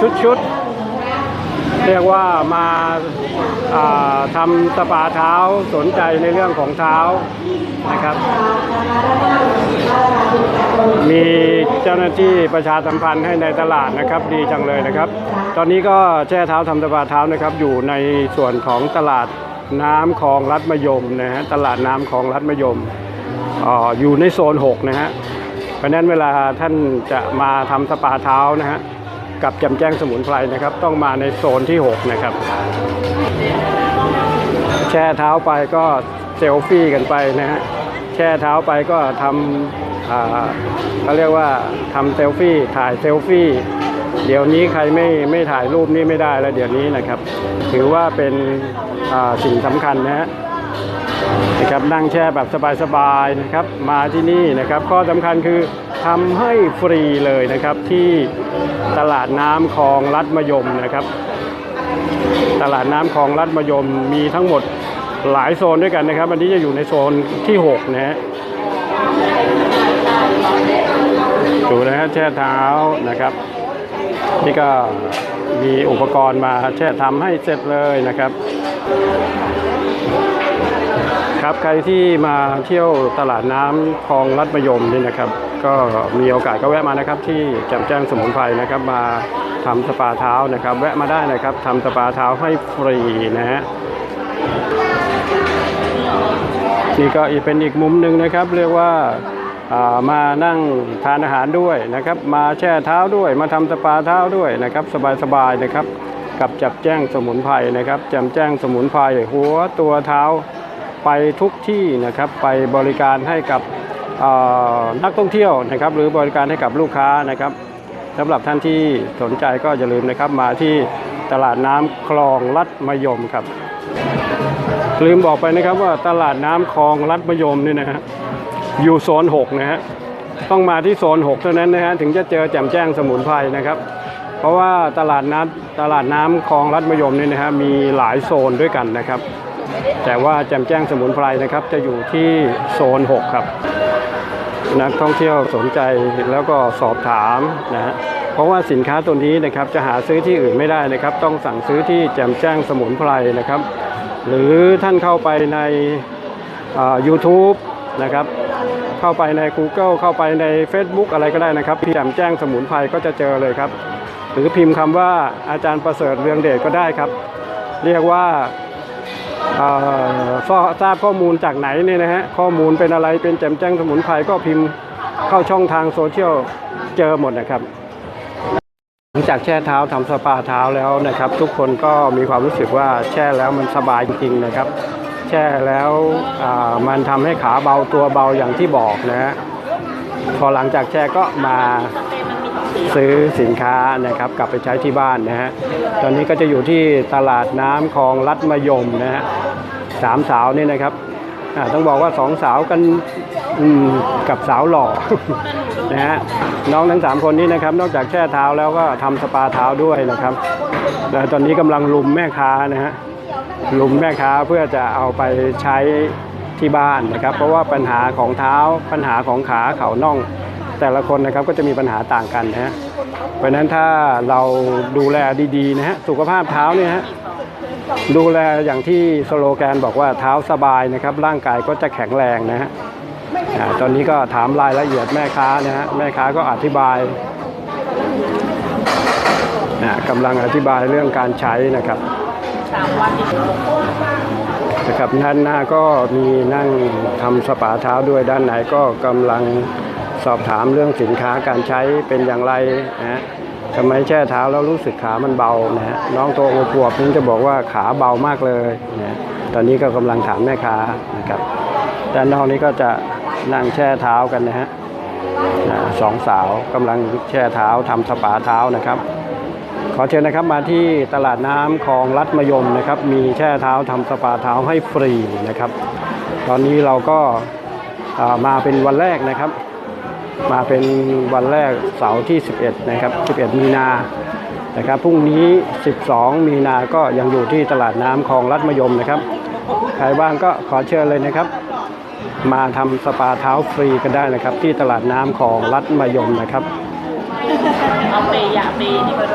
ชุดชุดๆ เรียกว่ามาาทำสปาเท้าสนใจในเรื่องของเท้านะครับ มีเจ้าหน้าที่ประชาสัมพันธ์ให้ในตลาดนะครับ ดีจังเลยนะครับ ตอนนี้ก็แช่เท้าทำสปาเท้านะครับ อยู่ในส่วนของตลาดน้ำคลองรัดมยมนะฮะตลาดน้ำคลองรัดมยมออยู่ในโซน 6 นะฮะเพราะนั้นเวลาท่านจะมาทำสปาเท้านะฮะ กับแจำแจ้งสมุนไพรนะครับ ต้องมาในโซนที่ 6 นะครับ แช่เท้าไปก็เซลฟี่กันไปนะฮะแช่เท้าไปก็ทำเขาเรียกว่าทำเซลฟี่ถ่ายเซลฟี่เดี๋ยวนี้ใครไม่ไม่ถ่ายรูปนี่ไม่ได้แล้วเดี๋ยวนี้นะครับ ถือว่าเป็นสิ่งสำคัญนะฮะนะครับนั่งแช่แบบสบายๆนะครับ มาที่นี่นะครับ ข้อสำคัญคือ ทำให้ฟรีเลยนะครับที่ตลาดน้ำคลองลัดมยมนะครับ ตลาดน้ำคลองลัดมยมมีทั้งหมดหลายโซนด้วยกันนะครับ อันนี้จะอยู่ในโซนที่ 6 นะฮะดูนะฮะแช่เท้านะครับนี่ก็มีอุปกรณ์มาแช่ทำให้เสร็จเลยนะครับ ครับใครที่มาเที่ยวตลาดน้ำคลองลัดมะยมนี่นะครับ ก็มีโอกาสก็แวะมานะครับ ที่แจ่มแจ้งสมุนไพรนะครับมาทำสปาเท้านะครับ แวะมาได้นะครับทำสปาเท้าให้ฟรีนะฮะนี่ก็อีกเป็นอีกมุมหนึ่งนะครับ เรียกว่าามานั่งทานอาหารด้วยนะครับ มาแช่เท้าด้วยมาทำสปาเท้าด้วยนะครับ สบายๆนะครับ กับจับแจ้งสมุนไพรนะครับจ่มแจ้งสมุนไพรหัวตัวเท้า ไปทุกที่นะครับไปบริการให้กับนักท่องเที่ยวนะครับหรือบริการให้กับลูกค้านะครับสำหรับท่านที่สนใจก็อย่าลืมนะครับมาที่ตลาดน้ำคลองลัดมยมครับ ลืมบอกไปนะครับว่าตลาดน้ำคลองลัดมยมนี่นะฮะอยู่โซน6นะฮะต้องมาที่โซน6เท่านั้นนะฮะถึงจะเจอแจ่มแจ้งสมุนไพรนะครับ เพราะว่าตลาดน้ำตลาดน้ำคลองลัดมยมนี่นะฮะมีหลายโซนด้วยกันนะครับ แต่ว่าแจมแจ้งสมุนไพรนะครับ จะอยู่ที่โซน 6 ครับ นักท่องเที่ยวสนใจแล้วก็สอบถามนะฮะเพราะว่าสินค้าตัวนี้นะครับจะหาซื้อที่อื่นไม่ได้นะครับ ต้องสั่งซื้อที่แจมแจ้งสมุนไพรนะครับ หรือท่านเข้าไปในอ่า YouTube นะครับเข้าไปใน Google เข้าไปใน Facebook อะไรก็ได้นะครับพี่แจมแจ้งสมุนไพรก็จะเจอเลยครับ หรือพิมพ์คำว่าอาจารย์ประเสริฐเรืองเดชก็ได้ครับ เรียกว่า ทราบข้อมูลจากไหนเนี่ยนะฮะข้อมูลเป็นอะไรเป็นแจมแจ้งสมุนไพรก็พิมพ์เข้าช่องทางโซเชียลเจอหมดนะครับ หลังจากแช่เท้าทำสปาเท้าแล้วนะครับ ทุกคนก็มีความรู้สึกว่าแช่แล้วมันสบายจริงๆนะครับ แช่แล้วมันทำให้ขาเบาตัวเบาอย่างที่บอกนะฮะพอหลังจากแช่ก็มา ซื้อสินค้านะครับกลับไปใช้ที่บ้านนะฮะตอนนี้ก็จะอยู่ที่ตลาดน้ำคลองลัดมยมนะฮะสามสาวนี่นะครับต้องบอกว่าสองสาวกันกับสาวหล่อนะฮะน้องทั้งสามคนนี้นะครับ นอกจากแช่เท้าแล้วก็ทำสปาเท้าด้วยนะครับแล้วตอนนี้กำลังลุมแม่ค้านะฮะลุมแม่ค้าเพื่อจะเอาไปใช้ที่บ้านนะครับ เพราะว่าปัญหาของเท้าปัญหาของขาเข่าน่อง แต่ละคนนะครับก็จะมีปัญหาต่างกันนะฮะเพราะนั้นถ้าเราดูแลดีๆนะฮะสุขภาพเท้าเนี่ยฮะดูแลอย่างที่สโลแกนบอกว่าเท้าสบายนะครับ ร่างกายก็จะแข็งแรงนะฮะตอนนี้ก็ถามรายละเอียดแม่ค้านะฮะแม่ค้าก็อธิบายนะกำลังอธิบายเรื่องการใช้นะครับนะครับด้านหน้าก็มีนั่งทำสปาเท้าด้วยด้านไหนก็กำลัง สอบถามเรื่องสินค้าการใช้เป็นอย่างไรนะฮะทำไมแช่เท้าแล้วรู้สึกขามันเบานะฮะน้องโตโอปวบนี่จะบอกว่าขาเบามากเลยนะฮะตอนนี้ก็กำลังถามแม่ค้านะครับด้านนอกนี้ก็จะนั่งแช่เท้ากันนะฮะสองสาวกำลังแช่เท้าทำสปาเท้านะครับ ขอเชิญนะครับมาที่ตลาดน้ำคลองลัดมยมนะครับ มีแช่เท้าทำสปาเท้าให้ฟรีนะครับ ตอนนี้เราก็มาเป็นวันแรกนะครับ มาเป็นวันแรกเสาร์ที่ 11 นะครับ 11 มีนานะครับพรุ่งนี้ 12 มีนาก็ยังอยู่ที่ตลาดน้ำคลองรัดมยมนะครับ ใครว่างก็ขอเชิญเลยนะครับ มาทำสปาเท้าฟรีกันได้นะครับ ที่ตลาดน้ำของรัฐมยมนะครับเอาเปยาเปยดีกว่า